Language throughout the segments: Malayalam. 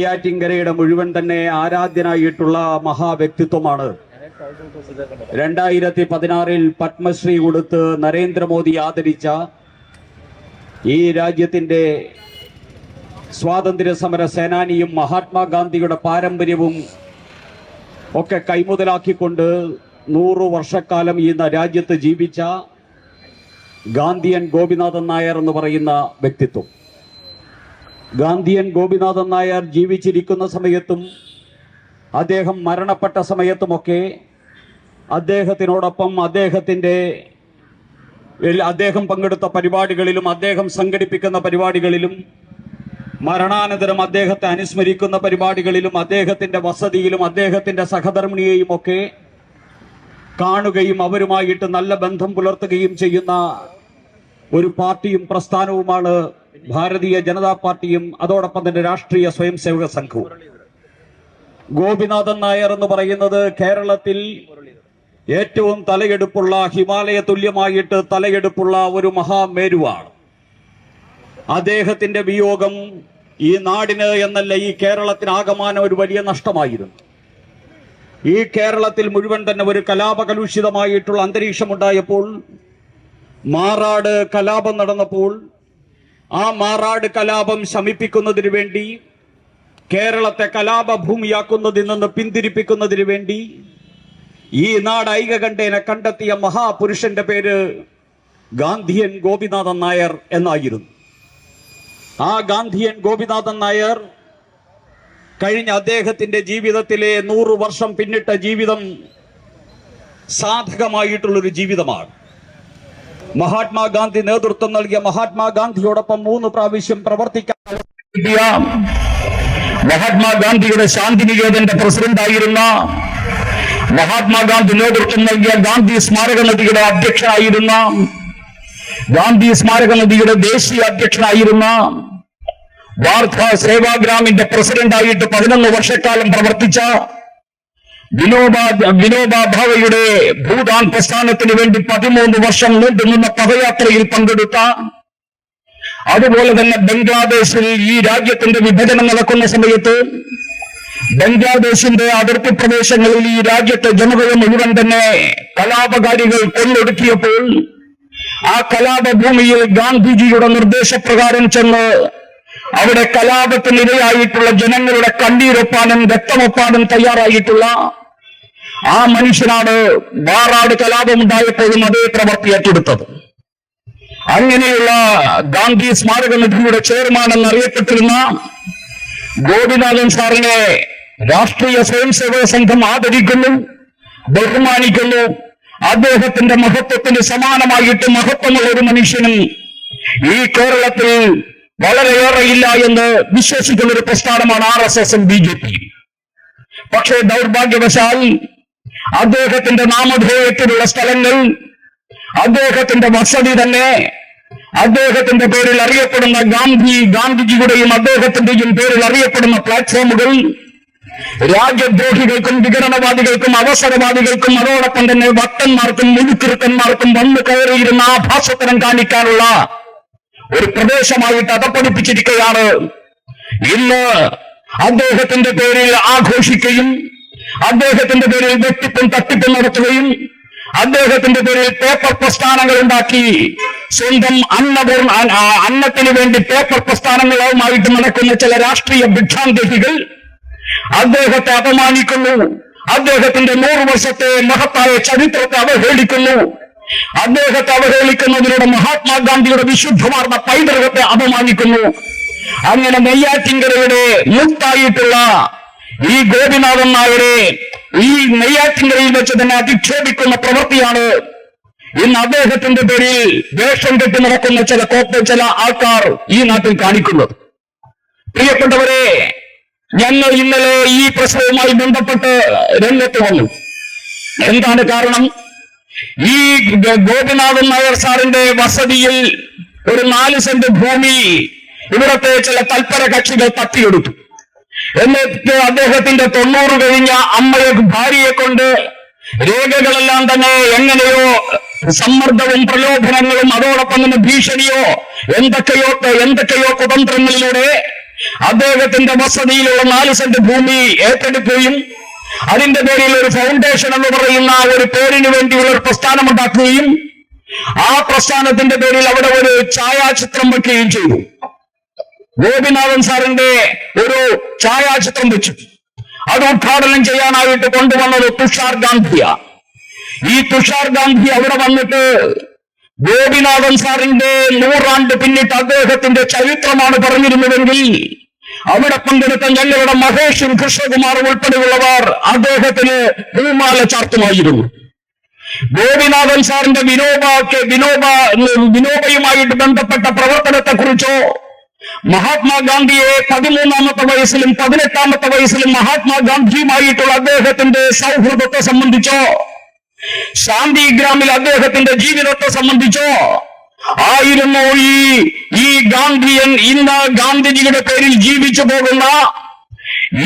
നെയ്യാറ്റിൻകരയുടെ മുഴുവൻ തന്നെ ആരാധ്യനായിട്ടുള്ള മഹാവ്യക്തിത്വമാണ്. രണ്ടായിരത്തി പതിനാറിൽ പത്മശ്രീ കൊടുത്ത് നരേന്ദ്രമോദി ആദരിച്ച ഈ രാജ്യത്തിന്റെ സ്വാതന്ത്ര്യ സമര സേനാനിയും മഹാത്മാഗാന്ധിയുടെ പാരമ്പര്യവും ഒക്കെ കൈമുതലാക്കിക്കൊണ്ട് നൂറു വർഷക്കാലം ഈ രാജ്യത്ത് ജീവിച്ച ഗാന്ധിയൻ ഗോപിനാഥൻ നായർ എന്ന് പറയുന്ന വ്യക്തിത്വം. ഗാന്ധിയൻ ഗോപിനാഥൻ നായർ ജീവിച്ചിരിക്കുന്ന സമയത്തും അദ്ദേഹം മരണപ്പെട്ട സമയത്തുമൊക്കെ അദ്ദേഹത്തിനോടൊപ്പം അദ്ദേഹത്തിന്റെ അദ്ദേഹം പങ്കെടുത്ത പരിപാടികളിലും അദ്ദേഹം സംഘടിപ്പിക്കുന്ന പരിപാടികളിലും മരണാനന്തരം അദ്ദേഹത്തെ അനുസ്മരിക്കുന്ന പരിപാടികളിലും അദ്ദേഹത്തിന്റെ വസതിയിലും അദ്ദേഹത്തിന്റെ സഹധർമ്മിണിയെയും ഒക്കെ കാണുകയും അവരുമായിട്ട് നല്ല ബന്ധം പുലർത്തുകയും ചെയ്യുന്ന ഒരു പാർട്ടിയും പ്രസ്ഥാനവുമാണ് ഭാരതീയ ജനതാ പാർട്ടിയും അതോടൊപ്പം തന്നെ രാഷ്ട്രീയ സ്വയം സേവക സംഘവും. ഗോപിനാഥൻ നായർ എന്ന് പറയുന്നത് കേരളത്തിൽ ഏറ്റവും തലയെടുപ്പുള്ള ഹിമാലയ തുല്യമായിട്ട് തലയെടുപ്പുള്ള ഒരു മഹാമേരുവാണ്. അദ്ദേഹത്തിന്റെ വിയോഗം ഈ നാടിന് എന്നല്ല ഈ കേരളത്തിന് ആകമാനം ഒരു വലിയ നഷ്ടമായിരുന്നു. ഈ കേരളത്തിൽ മുഴുവൻ തന്നെ ഒരു കലാപകലുഷിതമായിട്ടുള്ള അന്തരീക്ഷമുണ്ടായപ്പോൾ മാറാട് കലാപം നടന്നപ്പോൾ ആ മാറാട് കലാപം ശമിപ്പിക്കുന്നതിന് വേണ്ടി കേരളത്തെ കലാപഭൂമിയാക്കുന്നതിൽ നിന്ന് പിന്തിരിപ്പിക്കുന്നതിന് വേണ്ടി ഈ നാട് ഐകകണ്ഠേനെ കണ്ടെത്തിയ മഹാപുരുഷന്റെ പേര് ഗാന്ധിയൻ ഗോപിനാഥൻ നായർ എന്നായിരുന്നു. ആ ഗാന്ധിയൻ ഗോപിനാഥൻ നായർ കഴിഞ്ഞ അദ്ദേഹത്തിന്റെ ജീവിതത്തിലെ നൂറു വർഷം പിന്നിട്ട ജീവിതം സാധകമായിട്ടുള്ളൊരു ജീവിതമാണ്. മഹാത്മാഗാന്ധി നേതൃത്വം നൽകിയ മഹാത്മാഗാന്ധിയോടൊപ്പം മൂന്ന് പ്രാവശ്യം പ്രവർത്തിക്കാൻ കിട്ടിയ മഹാത്മാഗാന്ധിയുടെ ശാന്തിനികേതന്റെ പ്രസിഡന്റായിരുന്ന മഹാത്മാഗാന്ധി നേതൃത്വം നൽകിയ ഗാന്ധി സ്മാരക നദിയുടെ അധ്യക്ഷനായിരുന്ന ഗാന്ധി സ്മാരക നദിയുടെ ദേശീയ അധ്യക്ഷനായിരുന്ന വാർത്താ സേവാഗ്രാമിന്റെ പ്രസിഡന്റായിട്ട് പതിനൊന്ന് വർഷക്കാലം പ്രവർത്തിച്ച വിനോബ വിനോബാഭാവയുടെ ഭൂതാൻ പ്രസ്ഥാനത്തിന് വേണ്ടി പതിമൂന്ന് വർഷം നീണ്ടു നിന്ന പദയാത്രയിൽ പങ്കെടുത്ത അതുപോലെ തന്നെ ബംഗ്ലാദേശിൽ ഈ രാജ്യത്തിന്റെ വിഭജനം നടക്കുന്ന സമയത്ത് ബംഗ്ലാദേശിന്റെ അതിർത്തി പ്രദേശങ്ങളിൽ ഈ രാജ്യത്തെ ജനതയെ മുഴുവൻ തന്നെ കലാപകാരികൾ കൊന്നൊടുക്കിയപ്പോൾ ആ കലാപഭൂമിയിൽ ഗാന്ധിജിയുടെ നിർദ്ദേശപ്രകാരം ചെന്ന് അവിടെ കലാപത്തിനിരയായിട്ടുള്ള ജനങ്ങളുടെ കണ്ണീരൊപ്പാനും രക്തമൊപ്പാനും തയ്യാറായിട്ടുള്ള ആ മനുഷ്യനാണ് വാറാട് കലാപമുണ്ടായപ്പോഴും അതേ പ്രവൃത്തി ഏറ്റെടുത്തത്. അങ്ങനെയുള്ള ഗാന്ധി സ്മാരക നിധിയുടെ ചെയർമാൻ എന്നറിയപ്പെട്ടിരുന്ന ഗോപിനാഥൻ സാറിനെ രാഷ്ട്രീയ സ്വയം സേവക സംഘം ആദരിക്കുന്നു ബഹുമാനിക്കുന്നു. അദ്ദേഹത്തിന്റെ മഹത്വത്തിന് സമാനമായിട്ട് മഹത്വമുള്ള ഒരു മനുഷ്യനും ഈ കേരളത്തിൽ വളരെയേറെ ഇല്ല എന്ന് വിശ്വസിക്കുന്ന ഒരു പ്രസ്ഥാനമാണ് ആർ എസ് എസും ബി ജെ പിയും. പക്ഷേ ദൗർഭാഗ്യവശാൽ അദ്ദേഹത്തിന്റെ നാമധേയത്തിലുള്ള സ്ഥലങ്ങൾ അദ്ദേഹത്തിന്റെ വസതി തന്നെ അദ്ദേഹത്തിന്റെ പേരിൽ അറിയപ്പെടുന്ന ഗാന്ധി ഗാന്ധിജിയുടെയും അദ്ദേഹത്തിന്റെയും പേരിൽ അറിയപ്പെടുന്ന പ്ലാറ്റ്ഫോമുകൾ രാജ്യദ്രോഹികൾക്കും വിഘടനവാദികൾക്കും അവസരവാദികൾക്കും അതോടൊപ്പം തന്നെ ഭക്തന്മാർക്കും മുഴുക്കിറുക്കന്മാർക്കും വന്നു കയറിയിരുന്ന ആ ഭാഷത്തരം കാണിക്കാനുള്ള ഒരു പ്രദേശമായിട്ട് അതപ്പടിപ്പിച്ചിരിക്കുകയാണ് ഇന്ന് അദ്ദേഹത്തിന്റെ പേരിൽ ആഘോഷിക്കുകയും അദ്ദേഹത്തിന്റെ പേരിൽ വെട്ടിപ്പും തട്ടിപ്പും നടത്തുകയും അദ്ദേഹത്തിന്റെ പേരിൽ പേപ്പർ പ്രസ്ഥാനങ്ങൾ ഉണ്ടാക്കി. സ്വന്തം അന്നപൂർണ അന്നത്തിന് വേണ്ടി പേപ്പർ പ്രസ്ഥാനങ്ങളുമായിട്ട് നടക്കുന്ന ചില രാഷ്ട്രീയ ഭിക്ഷാന്തഹികൾ അദ്ദേഹത്തെ അപമാനിക്കുന്നു. അദ്ദേഹത്തിന്റെ നൂറ് വർഷത്തെ മഹത്തായ ചരിത്രത്തെ അവഹേളിക്കുന്നു. അദ്ദേഹത്തെ അവഹേളിക്കുന്നതിലൂടെ മഹാത്മാഗാന്ധിയുടെ വിശുദ്ധമാർന്ന പൈതൃകത്തെ അപമാനിക്കുന്നു. അങ്ങനെ നെയ്യാറ്റിങ്കരയുടെ മുത്തായിട്ടുള്ള ഈ ഗോപിനാഥൻ നായരെ ഈ നെയ്യാറ്റിങ്കരയിൽ വെച്ച് തന്നെ അധിക്ഷേപിക്കുന്ന പ്രവൃത്തിയാണ്. ഇന്ന് അദ്ദേഹത്തിന്റെ പേരിൽ വേഷം കെട്ടി നടക്കുന്ന ചില കോപ്പ ചില ആൾക്കാർ ഈ നാട്ടിൽ കാണിക്കുന്നത്. പ്രിയപ്പെട്ടവരെ ഞങ്ങൾ ഇന്നലെ ഈ പ്രശ്നവുമായി ബന്ധപ്പെട്ട് രംഗത്ത് വന്നു. എന്താണ് കാരണം? ഈ ഗോപിനാഥൻ നായർ സാറിന്റെ വസതിയിൽ ഒരു നാല് സെന്റ് ഭൂമി ഇവിടത്തെ ചില തൽപര കക്ഷികൾ തട്ടിയെടുത്തു. എന്നിട്ട് അദ്ദേഹത്തിന്റെ തൊണ്ണൂറ് കഴിഞ്ഞ അമ്മയെ ഭാര്യയെ കൊണ്ട് രേഖകളെല്ലാം തന്നെ എങ്ങനെയോ സമ്മർദ്ദവും പ്രലോഭനങ്ങളും അതോടൊപ്പം തന്നെ ഭീഷണിയോ എന്തൊക്കെയോ എന്തൊക്കെയോ കുതന്ത്രങ്ങളിലൂടെ അദ്ദേഹത്തിന്റെ വസതിയിലുള്ള നാല് സെന്റ് ഭൂമി ഏറ്റെടുക്കുകയും അതിന്റെ പേരിൽ ഒരു ഫൗണ്ടേഷൻ എന്ന് പറയുന്ന ഒരു പേരിന് വേണ്ടിയുള്ള ഒരു പ്രസ്ഥാനം ഉണ്ടാക്കുകയും ആ പ്രസ്ഥാനത്തിന്റെ പേരിൽ അവിടെ ഒരു ഛായാചിത്രം വെക്കുകയും ചെയ്തു. ഗോപിനാഥൻ സാറിന്റെ ഒരു ഛായാചിത്രം വെച്ചു. അത് ഉദ്ഘാടനം ചെയ്യാനായിട്ട് കൊണ്ടുവന്നത് തുഷാർ ഗാന്ധിയ. ഈ തുഷാർ ഗാന്ധി അവിടെ വന്നിട്ട് ഗോപിനാഥൻ സാറിന്റെ നൂറാണ്ട് പിന്നിട്ട് അദ്ദേഹത്തിന്റെ ചരിത്രമാണ് പറഞ്ഞിരുന്നതെങ്കിൽ അവിടെ പങ്കെടുത്ത ഞങ്ങളുടെ മഹേഷും കൃഷ്ണകുമാറും ഉൾപ്പെടെയുള്ളവർ അദ്ദേഹത്തിന് ഭൂമാല ചാർത്തുമായിരുന്നു. ഗോപിനാഥൻ സാറിന്റെ വിനോബ വിനോബ വിനോബയുമായിട്ട് ബന്ധപ്പെട്ട പ്രവർത്തനത്തെ കുറിച്ചോ മഹാത്മാഗാന്ധിയെ പതിമൂന്നാമത്തെ വയസ്സിലും പതിനെട്ടാമത്തെ വയസ്സിലും മഹാത്മാഗാന്ധിയുമായിട്ടുള്ള അദ്ദേഹത്തിന്റെ സൗഹൃദത്തെ സംബന്ധിച്ചോ? ശാന്തിഗ്രാമിൽ അദ്ദേഹത്തിന്റെ ജീവിതത്തെ സംബന്ധിച്ചോ? ആയിരുന്നു ഈ ഈ ഗാന്ധിയൻ ഇന്ന് ഗാന്ധിജിയുടെ പേരിൽ ജീവിച്ചു പോകുന്ന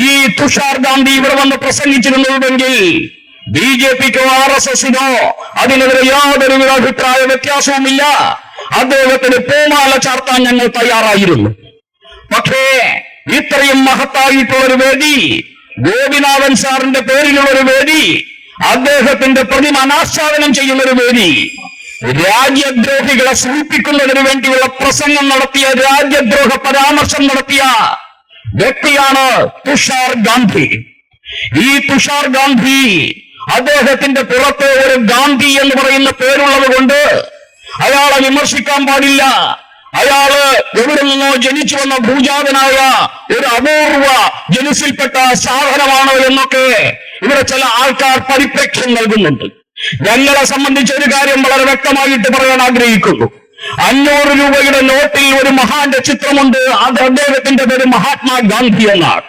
ഈ തുഷാർ ഗാന്ധി ഇവിടെ വന്ന് പ്രസംഗിച്ചിരുന്നുവെങ്കിൽ ബി ജെ പിക്കോ ആർ എസ് എസിനോ അതിനെതിരെ യാതൊരുവിധ അഭിപ്രായ വ്യത്യാസവുമില്ല. അദ്ദേഹത്തിന് പൂമാല ചാർത്താൻ ഞങ്ങൾ തയ്യാറായിരുന്നു. പക്ഷേ ഇത്രയും മഹത്തായിട്ടുള്ള ഒരു വേദി ഗോപിനാഥൻ സാറിന്റെ പേരിലുള്ള ഒരു വേദി അദ്ദേഹത്തിന്റെ പ്രതിമ അനാച്ഛാദനം ചെയ്യുന്ന ഒരു വേദി രാജ്യദ്രോഹികളെ സൂചിപ്പിക്കുന്നതിന് വേണ്ടിയുള്ള പ്രസംഗം നടത്തിയ രാജ്യദ്രോഹ പരാമർശം നടത്തിയ വ്യക്തിയാണ് തുഷാർ ഗാന്ധി. ഈ തുഷാർ ഗാന്ധി അദ്ദേഹത്തിന്റെ പുറത്ത് ഒരു ഗാന്ധി എന്ന് പറയുന്ന പേരുള്ളത് കൊണ്ട് അയാളെ വിമർശിക്കാൻ പാടില്ല. അയാൾ എവിടെ നിന്നോ ജനിച്ചു വന്ന ഭൂജാതനായ ഒരു അപൂർവ ജനുസിൽപ്പെട്ട സാധനമാണ് എന്നൊക്കെ ഇവിടെ ചില ആൾക്കാർ പരിപ്രേക്ഷ്യം നൽകുന്നുണ്ട്. ഞങ്ങളെ സംബന്ധിച്ച ഒരു കാര്യം വളരെ വ്യക്തമായിട്ട് പറയാൻ ആഗ്രഹിക്കുന്നു. അഞ്ഞൂറ് രൂപയുടെ നോട്ടിൽ ഒരു മഹാന്റെ ചിത്രമുണ്ട്. അത് അദ്ദേഹത്തിന്റെ പേര് മഹാത്മാഗാന്ധി എന്നാണ്.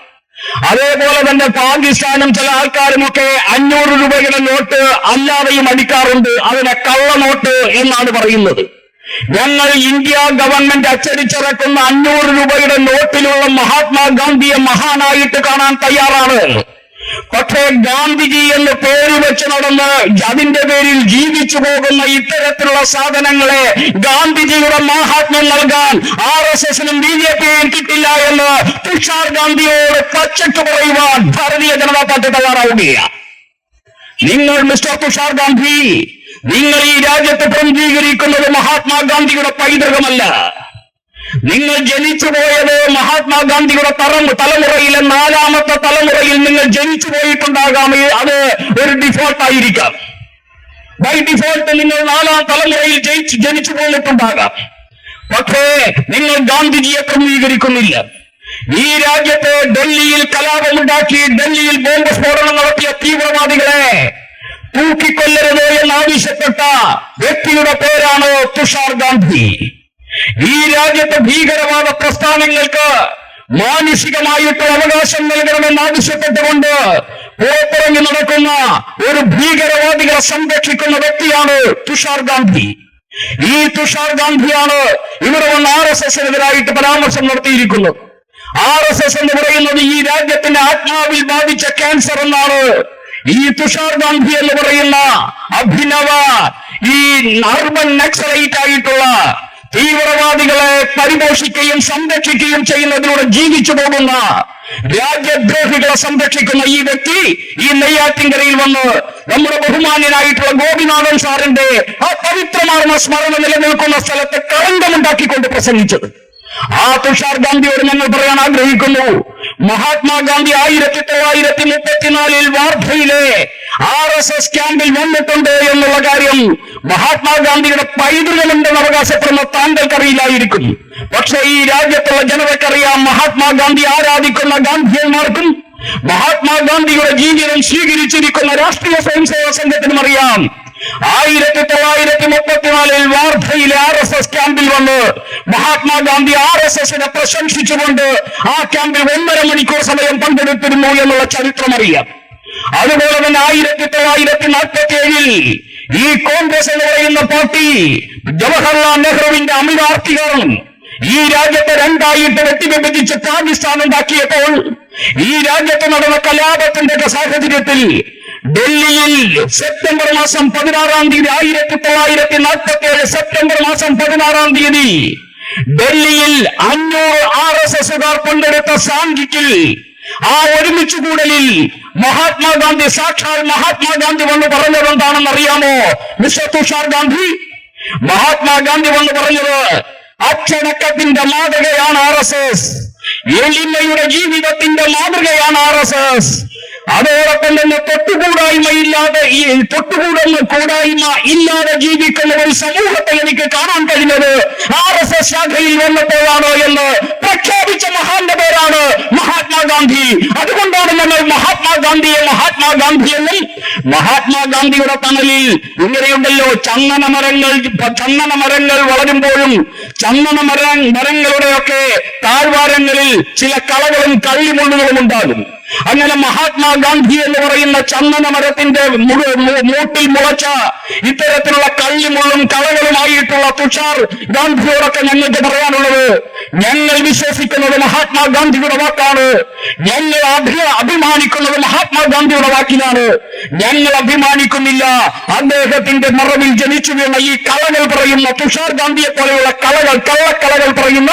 അതേപോലെ തന്നെ പാകിസ്ഥാനും ചില ആൾക്കാരുമൊക്കെ അഞ്ഞൂറ് രൂപയുടെ നോട്ട് അല്ലാതെയും അടിക്കാറുണ്ട്. അതിനെ കള്ളനോട്ട് എന്നാണ് പറയുന്നത്. ഞങ്ങൾ ഇന്ത്യ ഗവൺമെന്റ് അച്ചടിച്ചിറക്കുന്ന അഞ്ഞൂറ് രൂപയുടെ നോട്ടിലുള്ള മഹാത്മാഗാന്ധിയെ മഹാനായിട്ട് കാണാൻ തയ്യാറാണ്. പക്ഷേ ഗാന്ധിജി എന്ന് പേര് വെച്ച് നടന്ന് അതിന്റെ പേരിൽ ജീവിച്ചു പോകുന്ന ഇത്തരത്തിലുള്ള സാധനങ്ങളെ ഗാന്ധിജിയുടെ മഹാത്മ്യം നൽകാൻ ആർ എസ് എസിനും ബി ജെ പിയും കിട്ടില്ല എന്ന് തുഷാർ ഗാന്ധിയോട് പച്ചക്ക് പറയുവാൻ ഭാരതീയ ജനതാ പാർട്ടി തയ്യാറാവുകയാണ് നിങ്ങൾ മിസ്റ്റർ തുഷാർ ഗാന്ധി നിങ്ങൾ ഈ രാജ്യത്തെ പ്രതിനിധീകരിക്കുന്നത് മഹാത്മാഗാന്ധിയുടെ പൈതൃകമല്ല. നിങ്ങൾ ജനിച്ചു പോയത് മഹാത്മാഗാന്ധിയുടെ തലമു തലമുറയിലെ നാലാമത്തെ തലമുറയിൽ നിങ്ങൾ ജനിച്ചു പോയിട്ടുണ്ടാകാം ഈ അത് ഒരു ഡിഫോൾട്ട് ആയിരിക്കാം. ബൈ ഡിഫോൾട്ട് നിങ്ങൾ നാലാം തലമുറയിൽ ജയിച്ച് ജനിച്ചു പോയിട്ടുണ്ടാകാം പക്ഷേ നിങ്ങൾ ഗാന്ധിജിയെ പ്രതിനിധീകരിക്കുന്നില്ല ഈ രാജ്യത്ത് ഡൽഹിയിൽ കലാപമുണ്ടാക്കി ഡൽഹിയിൽ ബോംബ് സ്ഫോടനം നടത്തിയ തീവ്രവാദികളെ തൂക്കിക്കൊല്ലരുത് എന്നാവശ്യപ്പെട്ട വ്യക്തിയുടെ പേരാണ് തുഷാർ ഗാന്ധി. ഈ രാജ്യത്തെ ഭീകരവാദ പ്രസ്ഥാനങ്ങൾക്ക് മാനുഷികമായിട്ടുള്ള അവകാശം നൽകണമെന്ന് ആവശ്യപ്പെട്ടുകൊണ്ട് പുറത്തിറങ്ങി നടക്കുന്ന ഒരു ഭീകരവാദികളെ സംരക്ഷിക്കുന്ന വ്യക്തിയാണ് തുഷാർ ഗാന്ധി. ഈ തുഷാർ ഗാന്ധിയാണ് ഇവിടെ വന്ന് ആർ എസ് എസിനെതിരായിട്ട് പരാമർശം നടത്തിയിരിക്കുന്നത്. ആർ എസ് എസ് എന്ന് പറയുന്നത് ഈ രാജ്യത്തിന്റെ ആത്മാവിൽ ബാധിച്ച ക്യാൻസർ എന്നാണ്. ഈ തുഷാർ ഗാന്ധി എന്ന് പറയുന്ന അഭിനവ ഈ അർബൻ നക്സലൈറ്റ് ആയിട്ടുള്ള തീവ്രവാദികളെ പരിപോഷിക്കുകയും സംരക്ഷിക്കുകയും ചെയ്യുന്നതിലൂടെ ജീവിച്ചു പോകുന്ന രാജ്യദ്രോഹികളെ സംരക്ഷിക്കുന്ന ഈ വ്യക്തി ഈ നെയ്യാറ്റിങ്കരയിൽ വന്ന് നമ്മുടെ ബഹുമാന്യനായിട്ടുള്ള ഗോപിനാഥൻ സാറിന്റെ ആ പവിത്രമാർന്ന സ്മരണ നിലനിൽക്കുന്ന സ്ഥലത്ത് കളങ്കമുണ്ടാക്കിക്കൊണ്ട് പ്രസംഗിച്ചത്. ആ തുഷാർ ഗാന്ധിയോട് ഞങ്ങൾ പറയാൻ ആഗ്രഹിക്കുന്നു. മഹാത്മാഗാന്ധി ആയിരത്തി തൊള്ളായിരത്തി മുപ്പത്തിനാലിൽ വാർധയിലെ ആർ എസ് എസ് ക്യാമ്പിൽ വന്നിട്ടുണ്ട് എന്നുള്ള കാര്യം മഹാത്മാഗാന്ധിയുടെ പൈതൃകമുണ്ടെന്ന് അവകാശപ്പെടുന്ന താങ്കൾക്കറിയില്ലായിരിക്കും. പക്ഷെ ഈ രാജ്യത്തുള്ള ജനതക്കറിയാം മഹാത്മാഗാന്ധി ആരാധിക്കുന്ന ഗാന്ധിയന്മാർക്കും മഹാത്മാഗാന്ധിയുടെ ജീവിതം സ്വീകരിച്ചിരിക്കുന്ന രാഷ്ട്രീയ സ്വയംസേവക സംഘത്തിനും അറിയാം. ആയിരത്തി തൊള്ളായിരത്തി മുപ്പത്തിനാലിൽ വാർധയിലെ ആർ എസ് എസ് ക്യാമ്പിൽ വന്ന് മഹാത്മാഗാന്ധി ആർ എസ് എസിനെ പ്രശംസിച്ചുകൊണ്ട് ആ ക്യാമ്പിൽ ഒന്നര മണിക്കൂർ സമയം പങ്കെടുത്തിരുന്നു എന്നുള്ള ചരിത്രം അറിയാം. അതുപോലെ തന്നെ ആയിരത്തി തൊള്ളായിരത്തി നാൽപ്പത്തി ഏഴിൽ ഈ കോൺഗ്രസ് എന്ന് പറയുന്ന പാർട്ടി ജവഹർലാൽ നെഹ്റുവിന്റെ അമിതാർത്ഥികളും ഈ രാജ്യത്തെ രണ്ടായിട്ട് വെട്ടിവിഭജിച്ച് പാകിസ്ഥാൻ ഉണ്ടാക്കിയപ്പോൾ ഈ രാജ്യത്ത് നടന്ന കലാപത്തിന്റെ സാഹചര്യത്തിൽ ഡൽഹിയിൽ സെപ്റ്റംബർ മാസം പതിനാറാം തീയതി ആയിരത്തി തൊള്ളായിരത്തി നാൽപ്പത്തി ഏഴ് സെപ്റ്റംബർ മാസം പതിനാറാം തീയതി ഡൽഹിയിൽ അഞ്ഞൂറ് ആർ എസ് എസുകാർ പങ്കെടുത്ത സാങ്കിക്കിൽ ആ ഒരുമിച്ച് മഹാത്മാഗാന്ധി സാക്ഷാൽ മഹാത്മാഗാന്ധി വന്ന് പറഞ്ഞത് എന്താണെന്ന് അറിയാമോ? മിസ്റ്റർ തുഷാർ ഗാന്ധി? മഹാത്മാഗാന്ധി വന്ന് പറഞ്ഞത് അച്ചടക്കത്തിന്റെ മാതൃകയാണ് ആർ എസ് എസ്. എളിമയുടെ ജീവിതത്തിന്റെ മാതൃകയാണ് ആർ എസ് എസ്. അതോടൊപ്പം തന്നെ തൊട്ടുകൂടായ്മയില്ലാതെ ഈ തൊട്ടുകൂടുന്ന കൂടായ്മ ഇല്ലാതെ ജീവിക്കുന്ന ഒരു സമൂഹത്തെ എനിക്ക് കാണാൻ കഴിഞ്ഞത് ആർ എസ് എസ് ശാഖയിൽ വന്നപ്പോഴാണ് എന്ന് പ്രഖ്യാപിച്ച മഹാന്റെ പേരാണ് മഹാത്മാഗാന്ധി. അതുകൊണ്ടാണ് നമ്മൾ മഹാത്മാഗാന്ധിയെ മഹാത്മാഗാന്ധി എന്നും മഹാത്മാഗാന്ധിയുടെ തണലിൽ ഇങ്ങനെയുണ്ടല്ലോ ചന്ദന മരങ്ങൾ ചന്ദന മരങ്ങൾ വളരുമ്പോഴും ചന്ദന മര മരങ്ങളുടെയൊക്കെ താഴ്വാരങ്ങളിൽ ചില കളകളും കള്ളിമുള്ളുകളും ഉണ്ടാകും. അങ്ങനെ മഹാത്മാഗാന്ധി എന്ന് പറയുന്ന ചന്ദന മരത്തിന്റെ മൂട്ടിൽ മുളച്ച ഇത്തരത്തിലുള്ള കള്ളിമുള്ളും കളകളുമായിട്ടുള്ള തുഷാർ ഗാന്ധിയോടൊക്കെ ഞങ്ങൾക്ക് പറയാനുള്ളത്. ഞങ്ങൾ വിശ്വസിക്കുന്നത് മഹാത്മാഗാന്ധിയുടെ വാക്കാണ്. ഞങ്ങൾ അഭി അഭിമാനിക്കുന്നത് മഹാത്മാഗാന്ധിയുടെ വാക്കിലാണ് ഞങ്ങൾ അഭിമാനിക്കുന്നില്ല. അദ്ദേഹത്തിന്റെ മറവിൽ ജനിച്ചു വീണ ഈ കളകൾ പറയുന്ന തുഷാർ ഗാന്ധിയെ പോലെയുള്ള കളകൾ കള്ളക്കളകൾ പറയുന്ന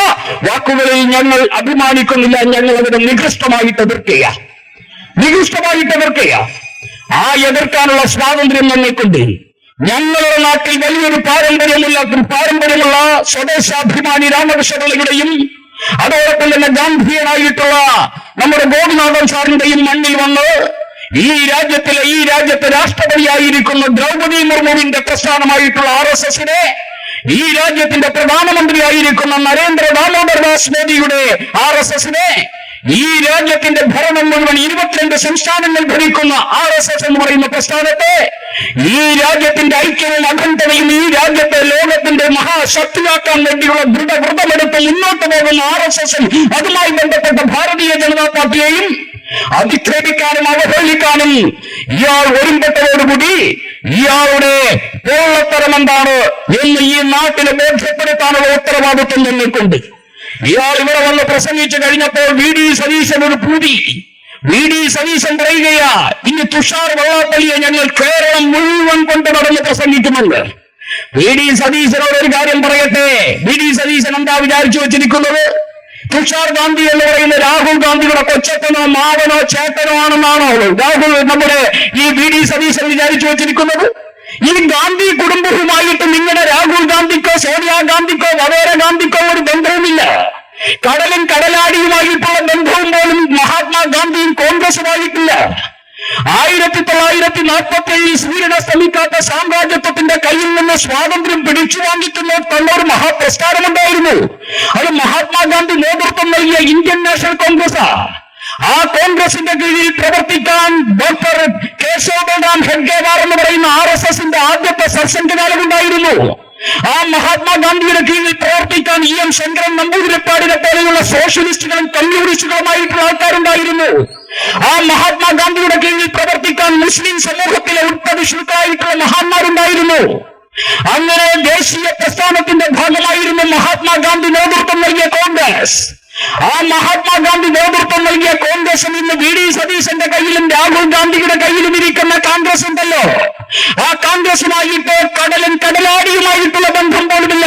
വാക്കുകളിൽ ഞങ്ങൾ അഭിമാനിക്കുന്നില്ല. ഞങ്ങൾ അതിനെ നികൃഷ്ടമായിട്ട് എതിർക്കുക നികൃഷ്ടമായിട്ട് എതിർക്കുക ആ എതിർക്കാനുള്ള സ്വാതന്ത്ര്യം ഞങ്ങൾക്കുണ്ട്. ഞങ്ങളുടെ നാട്ടിൽ വലിയൊരു പാരമ്പര്യമുള്ള പാരമ്പര്യമുള്ള സ്വദേശാഭിമാനി രാമകൃഷ്ണപിള്ളയുടെയും അതോടൊപ്പം തന്നെ ഗാന്ധിയനായിട്ടുള്ള നമ്മുടെ ഗോപിനാഥൻ സാറിന്റെയും മണ്ണിൽ വന്ന് ഈ രാജ്യത്തിലെ ഈ രാജ്യത്തെ രാഷ്ട്രപതിയായിരിക്കുന്ന ദ്രൗപദി മുർമുവിന്റെ പ്രസ്ഥാനമായിട്ടുള്ള ആർ എസ് എസിനെ ഈ രാജ്യത്തിന്റെ പ്രധാനമന്ത്രിയായിരിക്കുന്ന നരേന്ദ്ര ദാമോദർ ദാസ് മോദിയുടെ ആർ എസ് എസിനെ ഈ രാജ്യത്തിന്റെ ഭരണം മുഴുവൻ ഇരുപത്തിരണ്ട് സംസ്ഥാനങ്ങൾ ഭരിക്കുന്ന ആർ എസ് എസ് എന്ന് പറയുന്ന പ്രസ്ഥാനത്തെ ഈ രാജ്യത്തിന്റെ ഐക്യവും അഖണ്ഡതയും ഈ രാജ്യത്തെ ലോകത്തിന്റെ മഹാശക്തിയാക്കാൻ വേണ്ടിയുള്ള ദൃഢവ്രതമെടുത്ത് മുന്നോട്ട് പോകുന്ന ആർ എസ് എസും അതുമായി ബന്ധപ്പെട്ട ഭാരതീയ ജനതാ പാർട്ടിയെയും അധിക്ഷേപിക്കാനും അവഹേളിക്കാനും ഇയാൾ ഒരുമ്പെട്ടതോടുകൂടി ഇയാളുടെ പോളത്തരം എന്താണ് എന്ന് ഈ നാട്ടിനെ ബോധ്യപ്പെടുത്താനുള്ള ഉത്തരവാദിത്വം നിങ്ങൾക്കുണ്ട്. ഇയാൾ ഇവിടെ വന്ന് പ്രസംഗിച്ചു കഴിഞ്ഞപ്പോൾ വി ഡി സതീശൻ ഒരു പൂതി. വി ഡി സതീശൻ പറയുകയാ ഇനി തുഷാർ വെള്ളാപ്പള്ളിയെ ഞങ്ങൾ കേരളം മുഴുവൻ കൊണ്ട് നടന്ന് പ്രസംഗിക്കുന്നുണ്ട് വി ഡി സതീശനോട് ഒരു കാര്യം പറയട്ടെ? വി ഡി സതീശൻ എന്താ വിചാരിച്ചു വെച്ചിരിക്കുന്നത്? തുഷാർ ഗാന്ധി എന്ന് പറയുന്ന രാഹുൽ ഗാന്ധിയുടെ കൊച്ചപ്പനോ മാവനോ ചേട്ടനോ ആണെന്നാണോ രാഹുൽ നമ്മുടെ ഈ വി ഡി സതീശൻ വിചാരിച്ചു വെച്ചിരിക്കുന്നത്? ഈ ഗാന്ധി കുടുംബവുമായിട്ട് നിങ്ങളുടെ രാഹുൽ ഗാന്ധിക്കോ സോണിയാ ഗാന്ധിക്കോ വവേര ഗാന്ധിക്കോ ഒരു ബന്ധവുമില്ല. കടലും കടലാടിയുമായിട്ടുള്ള ബന്ധവും പോലും മഹാത്മാഗാന്ധിയും കോൺഗ്രസുമായിട്ടില്ല. ആയിരത്തി തൊള്ളായിരത്തി നാൽപ്പത്തി ഏഴിൽ സൂര്യനസ്തമിക്കാത്ത സാമ്രാജ്യത്വത്തിന്റെ കയ്യിൽ നിന്ന് സ്വാതന്ത്ര്യം പിടിച്ചു വാങ്ങിക്കുന്ന തന്ന ഒരു മഹാപ്രസ്ഥാനമുണ്ടായിരുന്നു. അത് മഹാത്മാഗാന്ധി നേതൃത്വം നൽകിയ ഇന്ത്യൻ നാഷണൽ കോൺഗ്രസ് ആ. കോൺഗ്രസിന്റെ കീഴിൽ പ്രവർത്തിക്കാൻ ഡോക്ടർ കേശവ ബൽറാം ഹെഡ്ഗേവാർ എന്ന് പറയുന്ന ആർ എസ് എസിന്റെ ആദ്യത്തെ സർസംഘചാലകുണ്ടായിരുന്നു ആ മഹാത്മാഗാന്ധിയുടെ കീഴിൽ പ്രവർത്തിക്കാൻ ഇ എം ശങ്കരൻ നമ്പൂതിരിപ്പാടിനെ പോലെയുള്ള സോഷ്യലിസ്റ്റുകളും കമ്മ്യൂണിസ്റ്റുകളുമായിട്ടുള്ള ആൾക്കാരുണ്ടായിരുന്നു. ആ മഹാത്മാഗാന്ധിയുടെ കീഴിൽ പ്രവർത്തിക്കാൻ മുസ്ലിം സമൂഹത്തിലെ ഉൾപ്രതിഷ്ഠിതായിട്ടുള്ള മഹാന്മാരുണ്ടായിരുന്നു. അങ്ങനെ ദേശീയ പ്രസ്ഥാനത്തിന്റെ ഭാഗമായിരുന്നു മഹാത്മാഗാന്ധി നേതൃത്വം നൽകിയ കോൺഗ്രസ്. ആ മഹാത്മാഗാന്ധി നേതൃത്വം നൽകിയ കോൺഗ്രസും ഇന്ന് വി ഡി സതീശന്റെ കയ്യിലും രാഹുൽ ഗാന്ധിയുടെ കയ്യിലും ഇരിക്കുന്ന കോൺഗ്രസ് ഉണ്ടല്ലോ. ആ കോൺഗ്രസുമായിട്ട് കടലും കടലാടിയുമായിട്ടുള്ള ബന്ധം പോലുമില്ല.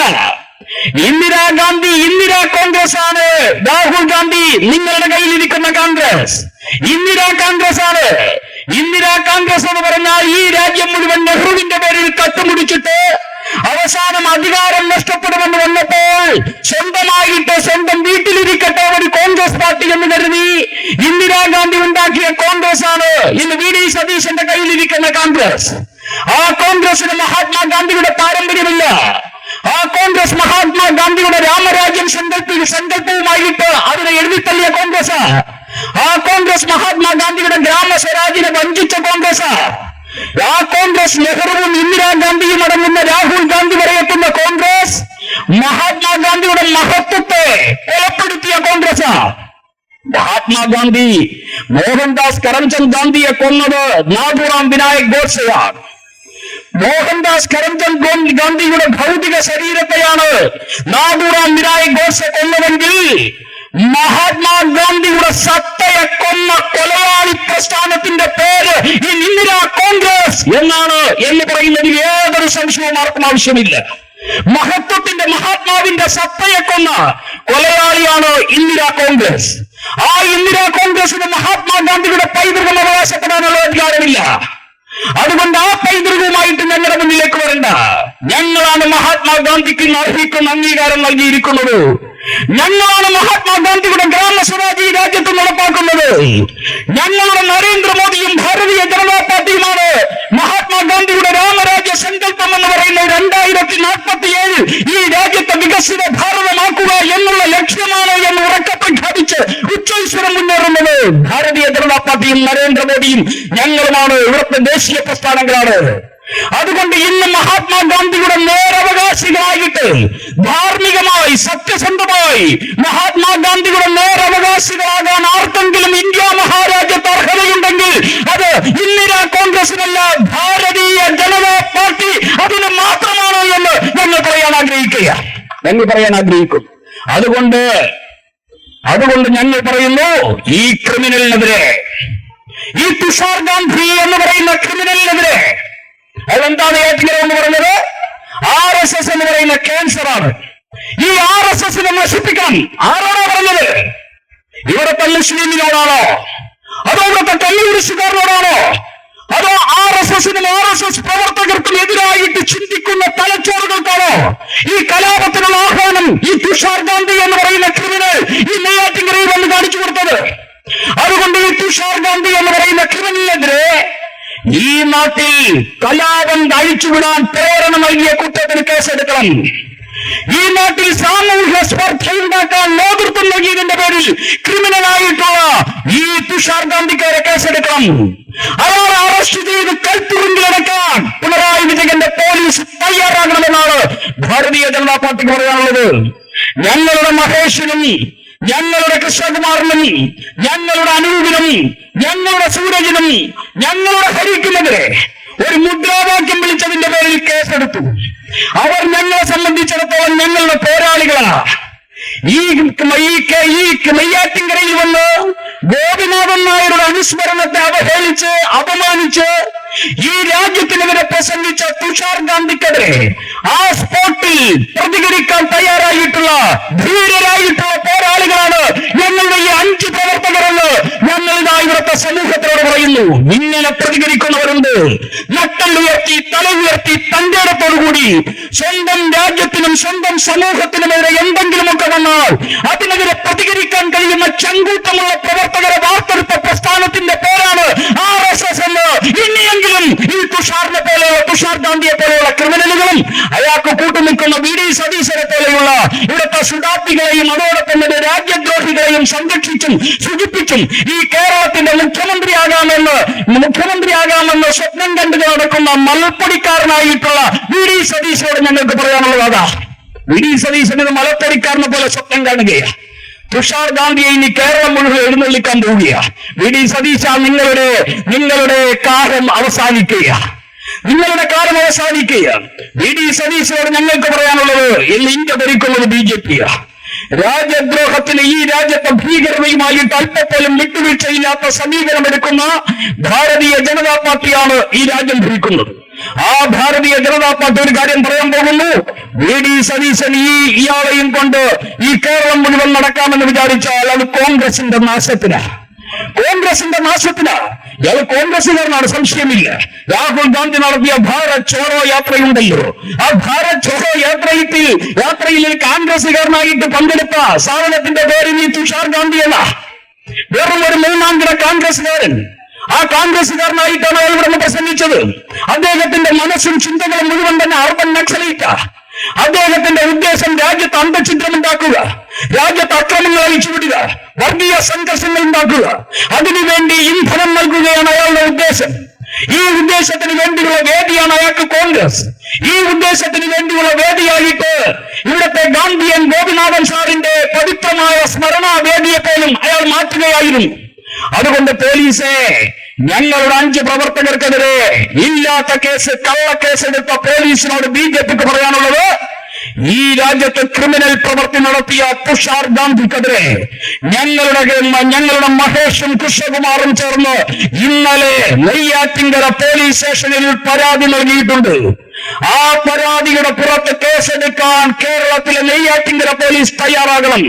ഇന്ദിരാഗാന്ധി ഇന്ദിരാ കോൺഗ്രസ് ആണ് രാഹുൽ ഗാന്ധി നിങ്ങളുടെ കയ്യിലിരിക്കുന്ന കോൺഗ്രസ്. ഇന്ദിരാ കോൺഗ്രസ് ആണ് ഇന്ദിരാ കോൺഗ്രസ് എന്ന് പറഞ്ഞാൽ ഈ രാജ്യം മുഴുവൻ നെഹ്റുവിന്റെ പേരിൽ കത്തുമുടിച്ചിട്ട് അവസാനം അധികാരം നഷ്ടപ്പെടുമെന്ന് വന്നപ്പോൾ സ്വന്തമായിട്ട് സ്വന്തം വീട്ടിലിരിക്കട്ടെ ഒരു കോൺഗ്രസ് പാർട്ടി എന്ന് കരുതി ഇന്ദിരാഗാന്ധി ഉണ്ടാക്കിയ കോൺഗ്രസ് ആണ് ഇന്ന് വി ഡി സതീശന്റെ കയ്യിലിരിക്കുന്ന കോൺഗ്രസ്. ആ കോൺഗ്രസിന് മഹാത്മാഗാന്ധിയുടെ പാരമ്പര്യമില്ല. ആ കോൺഗ്രസ് മഹാത്മാഗാന്ധിയുടെ രാമരാജ്യം സങ്കല്പ സങ്കല്പവുമായിട്ട് അതിനെ എഴുതിത്തള്ളിയ കോൺഗ്രസ്. ആ കോൺഗ്രസ് മഹാത്മാഗാന്ധിയുടെ ഗ്രാമ സ്വരാജിനെ വഞ്ചിച്ച കോൺഗ്രസ്. ആ കോൺഗ്രസ് നെഹ്റുവും ഇന്ദിരാഗാന്ധിയും അടങ്ങുന്ന രാഹുൽ ഗാന്ധി വരെ എത്തുന്ന കോൺഗ്രസ്. മഹാത്മാഗാന്ധിയുടെ മഹത്വത്തെ കൊലപ്പെടുത്തിയ കോൺഗ്രസ്. മഹാത്മാഗാന്ധി മോഹൻദാസ് കരംചന്ദ് ഗാന്ധിയെ കൊന്നത് നാഥുറാം വിനായക് ഗോഡ്സെയാണ്. മോഹൻദാസ് കരംചന്ദ് ഗാന്ധിയുടെ ഭൗതിക ശരീരത്തെയാണ് നാഥുറാം മിരായ് ഗോഡ്സെ കൊന്നതെങ്കിൽ മഹാത്മാഗാന്ധിയുടെ സത്തയെ കൊന്ന കൊലയാളി പ്രസ്ഥാനത്തിന്റെ പേര് ഈ ഇന്ദിരാ കോൺഗ്രസ് എന്നാണ് എന്ന് പറയുന്നതിൽ ഏതൊരു സംശയവും ആർക്കും ആവശ്യമില്ല. മഹത്വത്തിന്റെ മഹാത്മാവിന്റെ സത്തയെ കൊന്ന കൊലയാളിയാണ് ഇന്ദിരാ കോൺഗ്രസ്. ആ ഇന്ദിരാ കോൺഗ്രസിന് മഹാത്മാഗാന്ധിയുടെ പൈതൃകം അവകാശപ്പെടാനുള്ള അധികാരമില്ല. അതുകൊണ്ട് ആ പൈതൃകവുമായിട്ട് ഞങ്ങളുടെ മുന്നിലേക്ക് വരണ്ട. ഞങ്ങളാണ് മഹാത്മാഗാന്ധിക്ക് അർഹിക്കുന്ന അംഗീകാരം നൽകിയിരിക്കുന്നത്. ഞങ്ങളാണ് മഹാത്മാഗാന്ധിയുടെ ഗ്രാമ സ്വരാജ് ഈ രാജ്യത്ത് നടപ്പാക്കുന്നത്. ഞങ്ങളുടെ നരേന്ദ്രമോദിയും ഭാരതീയ ജനതാ പാർട്ടിയുമാണ് മഹാത്മാഗാന്ധിയുടെ രാമരാജ്യ സങ്കല്പം എന്ന് പറയുന്ന രണ്ടായിരത്തി നാൽപ്പത്തി ഏഴ് ഈ രാജ്യത്തെ വികസിത ഭാരതമാക്കുക എന്നുള്ള ലക്ഷ്യമാണ് എന്ന് ഉറക്കെ പ്രഖ്യാപിച്ച് ഉച്ചൈശ്വരം മുന്നേറുന്നത്. ഭാരതീയ ജനതാ പാർട്ടിയും നരേന്ദ്രമോദിയും ഞങ്ങളുമാണ് ഇവിടുത്തെ ദേശീയ പ്രസ്ഥാനങ്ങളാണ്. അതുകൊണ്ട് ഇന്ന് മഹാത്മാഗാന്ധിയുടെ നേരവകാശികളായിട്ട് ധാർമ്മികമായി സത്യസന്ധമായി മഹാത്മാഗാന്ധിയുടെ നേരവകാശികളാകാൻ ആർക്കെങ്കിലും ഇന്ത്യ മഹാരാജ്യത്ത് അർഹതയുണ്ടെങ്കിൽ അത് ഇന്ദിരാ കോൺഗ്രസിനല്ല ഭാരതീയ ജനതാ പാർട്ടി അതിന് മാത്രമാണ് എന്ന് ഞങ്ങൾ പറയാൻ ആഗ്രഹിക്കുക. ഞങ്ങൾ പറയാൻ ആഗ്രഹിക്കും. അതുകൊണ്ട് അതുകൊണ്ട് ഞങ്ങൾ പറയുന്നു ഈ ക്രിമിനലിനെതിരെ ഈ തുഷാർ ഗാന്ധി എന്ന് പറയുന്ന ക്രിമിനലിനെതിരെ അതെന്താണ് ഏറ്റുകര എന്ന് പറഞ്ഞത് ആർ എസ് എസ് എന്ന് പറയുന്ന ക്യാൻസർ ആണ് ഈ ആർ എസ് എസിനെ നശിപ്പിക്കണം ആരാണോ പറഞ്ഞത്? ഇവിടുത്തെ മുസ്ലിമിനോടാണോ അതോ ഇവിടുത്തെ കമ്മ്യൂണിസ്റ്റുകാരനോടാണോ അതോ ആർ എസ് എസിനും ആർ എസ് എസ് പ്രവർത്തകർക്കും എതിരായിട്ട് ചിന്തിക്കുന്ന തലച്ചോറുകൾക്കാണോ? ഈ കലാപത്തിനുള്ള ആഹ്വാനം ഈ തുഷാർ ഗാന്ധി എന്ന് പറയുന്ന ക്രിമിനൽ ഈ നെയ്യാറ്റിങ്കരയിൽ വന്ന് കാണിച്ചു കൊടുത്തത്. അതുകൊണ്ട് ഈ തുഷാർ ഗാന്ധി എന്ന് പറയുന്ന ക്രിമിനലിനെതിരെ ഈ നാട്ടിൽ കലാപം അഴിച്ചുവിടാൻ പ്രേരണ നൽകിയ കുറ്റത്തിന് കേസെടുക്കണം. ഈ നാട്ടിൽ സാമൂഹ്യ സ്പർദ്ധയുണ്ടാക്കാൻ നേതൃത്വം നൽകിയതിന്റെ പേരിൽ ക്രിമിനലായിട്ടുള്ള ഈ തുഷാർ ഗാന്ധിക്കാരെ കേസെടുക്കണം. അയാളെ അറസ്റ്റ് ചെയ്ത് കൽത്തുറുങ്കിലടക്കാൻ പിണറായി വിജയന്റെ പോലീസ് തയ്യാറാകണമെന്നാണ് ഭാരതീയ ജനതാ പാർട്ടിക്ക് പറയാനുള്ളത്. ഞങ്ങളുടെ മഹേഷിനും ഞങ്ങളുടെ കൃഷ്ണകുമാറിനും ഞങ്ങളുടെ അനൂപിനും ഞങ്ങളുടെ സൂരജിനും ഞങ്ങളുടെ ഹരിക്കുമെതിരെ ഒരു മുദ്രാവാക്യം വിളിച്ചതിന്റെ പേരിൽ കേസെടുത്തു. അവർ ഞങ്ങളെ സംബന്ധിച്ചിടത്തോളം ഞങ്ങളുടെ പോരാളികളാണ് ഈ ഈ വന്ന് ഗോപിനാഥൻ നായരുടെ അനുസ്മരണത്തെ അവഹേളിച്ച് അപമാനിച്ച് ഈ രാജ്യത്തിനെതിരെ പ്രസംഗിച്ച തുഷാർ ഗാന്ധിക്കെതിരെ ആ സ്പോട്ടിൽ പ്രതികരിക്കാൻ തയ്യാറായിട്ടുള്ള ധീരരായിട്ടുള്ള പോരാളികളാണ് ഞങ്ങളുടെ ഈ അഞ്ച് പ്രവർത്തകരെന്ന് ഞങ്ങൾ ഇതാ ഇവിടുത്തെ സമൂഹത്തോട് പറയുന്നു. ഇങ്ങനെ പ്രതികരിക്കുന്നവരുണ്ട്. നട്ടല്ലുയർത്തി തല ഉയർത്തി തന്റെ കൂടി സ്വന്തം രാജ്യത്തിനും സ്വന്തം സമൂഹത്തിനുമെതിരെ എന്തെങ്കിലുമൊക്കെ വന്നാൽ അതിനെതിരെ പ്രതികരിക്കാൻ കഴിയുന്ന ചങ്കൂട്ടമുള്ള പ്രവർത്തകരെ വാർത്തെടുത്ത പ്രസ്ഥാനത്തിന്റെ പേരാണ് ആർ എസ് എസ് എന്ന്. ഇനിയെങ്കിലും ഈ തുഷാറിനെ പോലെയുള്ള തുഷാർ ഗാന്ധിയെ പോലെയുള്ള ക്രിമിനലുകളും അയാൾക്ക് കൂട്ടുനിൽക്കുന്ന വി ഡി സതീശനെ പോലെയുള്ള ഇവിടുത്തെ സുഡാപ്പികളെയും അതോടൊപ്പം തന്നെ രാജ്യദ്രോഹികളെയും സംരക്ഷിച്ചും സൂചിപ്പിച്ചും ഈ കേരളത്തിന്റെ മുഖ്യമന്ത്രിയാകാമെന്ന് മുഖ്യമന്ത്രിയാകാമെന്ന് സ്വപ്നം കണ്ടു നടക്കുന്ന മലപ്പൊടിക്കാരനായിട്ടുള്ള വി ഡി സതീശനോട് ഞങ്ങൾക്ക് പറയാനുള്ളത്. അതാ വി ഡി സതീശൻ മലപ്പൊടിക്കാരനെ പോലെ സ്വപ്നം കാണുകയാണ് തുഷാർ ഗാന്ധിയെ ഇനി കേരളം മുഴുവൻ എഴുന്നള്ളിക്കാൻ പോവുകയാണ് വി ഡി സതീശ നിങ്ങളുടെ നിങ്ങളുടെ കാലം അവസാനിക്കുക നിങ്ങളുടെ കാലം അവസാനിക്കുക വി ഡി സതീശയോട് ഞങ്ങൾക്ക് പറയാനുള്ളത് ഇന്ന് ഇന്ത്യ ഭരിക്കുന്നത് ബി ജെ പിയാ. രാജ്യദ്രോഹത്തിന് ഈ രാജ്യത്തെ ഭീകരതയുമായിട്ട് അല്പപ്പോലും വിട്ടുവീഴ്ചയില്ലാത്ത സമീപനം എടുക്കുന്ന ഭാരതീയ ജനതാ പാർട്ടിയാണ് ഈ രാജ്യം ഭരിക്കുന്നത്. ആ ഭാരതീയ ജനതാ പാർട്ടി ഒരു കാര്യം പറയാൻ പോകുന്നു. വി ഡി സതീശൻ ഈ ഇയാളെയും കൊണ്ട് ഈ കേരളം മുഴുവൻ നടക്കാമെന്ന് വിചാരിച്ചാൽ അത് കോൺഗ്രസിന്റെ നാശത്തിനാണ് കോൺഗ്രസിന്റെ നാശത്തിന്. ഇയാൾ കോൺഗ്രസുകാരനാണ് സംശയമില്ല. രാഹുൽ ഗാന്ധി നടത്തിയ ഭാരത് ചോറോ യാത്രയുണ്ടല്ലോ. ആ ഭാരത് ചോറോ യാത്രയിൽ യാത്രയിൽ കോൺഗ്രസുകാരനായിട്ട് പങ്കെടുത്ത സാധനത്തിന്റെ പേര് ഈ തുഷാർ ഗാന്ധിയല്ല വെറും ഒരു മൂന്നാം കോൺഗ്രസുകാരൻ ആ കോൺഗ്രസുകാരനായിട്ടാണ് അയാൾ ഇവിടെ പ്രസംഗിച്ചത് അദ്ദേഹത്തിന്റെ മനസ്സും ചിന്തകളും മുഴുവൻ തന്നെ അർബൻ നക്സലൈറ്റാ അദ്ദേഹത്തിന്റെ ഉദ്ദേശം രാജ്യത്ത് അന്തഛിദ്രമുണ്ടാക്കുക. രാജ്യത്ത് അക്രമങ്ങൾ അഴിച്ചുവിടുക. വർഗീയ സംഘർഷങ്ങൾ ഉണ്ടാക്കുക. അതിനുവേണ്ടി ഇന്ധനം നൽകുകയാണ് അയാളുടെ ഉദ്ദേശം. ഈ ഉദ്ദേശത്തിന് വേണ്ടിയുള്ള വേദിയാണ് അയാൾക്ക് കോൺഗ്രസ്. ഈ ഉദ്ദേശത്തിന് വേണ്ടിയുള്ള വേദിയായിട്ട് ഇവിടുത്തെ ഗാന്ധിയൻ ഗോപിനാഥൻ സാറിന്റെ പവിത്രമായ സ്മരണാ വേദിയെ പോലും അയാൾ മാറ്റുകയായിരുന്നു. അതുകൊണ്ട് പോലീസെ ഞങ്ങളുടെ അഞ്ച് പ്രവർത്തകർക്കെതിരെ ഇല്ലാത്ത കേസ് കള്ളക്കേസ് എടുത്ത പോലീസിനോട് ബി ജെ പിക്ക് പറയാനുള്ളത് ഈ രാജ്യത്ത് ക്രിമിനൽ പ്രവൃത്തി നടത്തിയ തുഷാർ ഗാന്ധിക്കെതിരെ ഞങ്ങളുടെ ഞങ്ങളുടെ മഹേഷും കൃഷ്ണകുമാറും ചേർന്ന് ഇന്നലെ നെയ്യാറ്റിങ്കര പോലീസ് സ്റ്റേഷനിൽ പരാതി നൽകിയിട്ടുണ്ട്. ആ പരാതിയുടെ പുറത്ത് കേസെടുക്കാൻ കേരളത്തിലെ നെയ്യാറ്റിങ്കര പോലീസ് തയ്യാറാകണം.